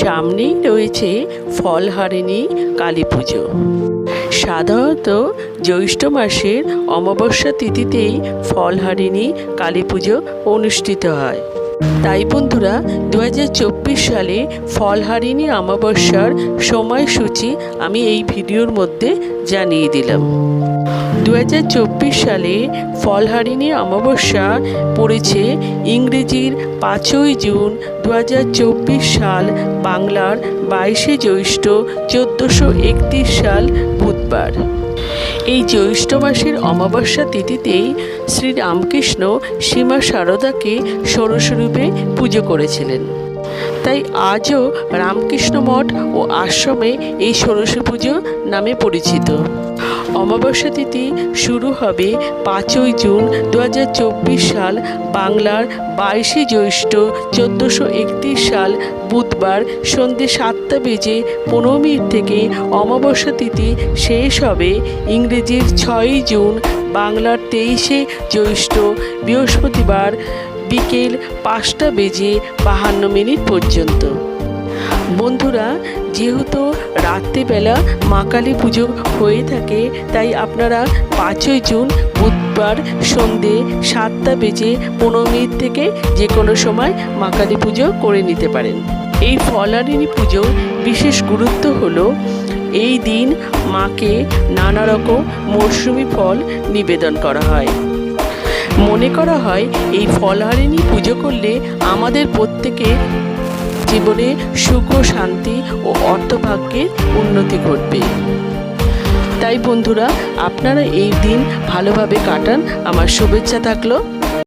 সামনেই রয়েছে ফলহারিণী কালী পুজো। সাধারণত জ্যৈষ্ঠ মাসের অমাবস্যা তিথিতেই ফলহারিণী কালী পুজো অনুষ্ঠিত হয়। তাই বন্ধুরা দু হাজার চব্বিশ সালে ফলহারিণী অমাবস্যার সময়সূচি আমি এই ভিডিওর মধ্যে জানিয়ে দিলাম। দু হাজার চব্বিশ সালে ফলহারিণী অমাবস্যা পড়েছে ইংরেজির পাঁচই জুন দু হাজার চব্বিশ সাল বাংলার বাইশে জ্যৈষ্ঠ চোদ্দোশো একত্রিশ সাল বুধবার। এই জ্যৈষ্ঠ মাসের অমাবস্যা তিথিতেই শ্রী রামকৃষ্ণ সীমা শারদাকে ষোড়শরূপে পুজো করেছিলেন। তাই আজও রামকৃষ্ণ মঠ ও আশ্রমে এই ষোড়শ পুজো নামে পরিচিত। অমাবস্যা তিথি শুরু হবে পাঁচই জুন দু হাজার চব্বিশ সাল, বাংলার বাইশে জ্যৈষ্ঠ চোদ্দোশো সাল, বুধবার সন্ধ্যে সাতটা বেজে পনেরো মিনিট থেকে অমাবস্যা তিথি শেষ হবে ইংরেজির ছয়ই জুন, বাংলার তেইশে জ্যৈষ্ঠ বৃহস্পতিবার বিকেল পাঁচটা বেজে বাহান্ন মিনিট পর্যন্ত। বন্ধুরা, যেহেতু রাত্রিবেলা মা কালী পুজো হয়ে থাকে, তাই আপনারা পাঁচই জুন বুধবার সন্ধে সাতটা বেজে পনেরো মিনিট থেকে যে কোনো সময় মা কালী পুজো করে নিতে পারেন। এই ফলারিণী পুজো বিশেষ গুরুত্ব হলো, এই দিন মাকে নানা রকম মরশুমি ফল নিবেদন করা হয়। মনে করা হয়, এই ফলহারিণী পুজো করলে আমাদের প্রত্যেকের জীবনে সুখ ও শান্তি ও অর্থভাগ্যের উন্নতি ঘটবে। তাই বন্ধুরা, আপনারা এই দিন ভালোভাবে কাটান। আমার শুভেচ্ছা থাকল।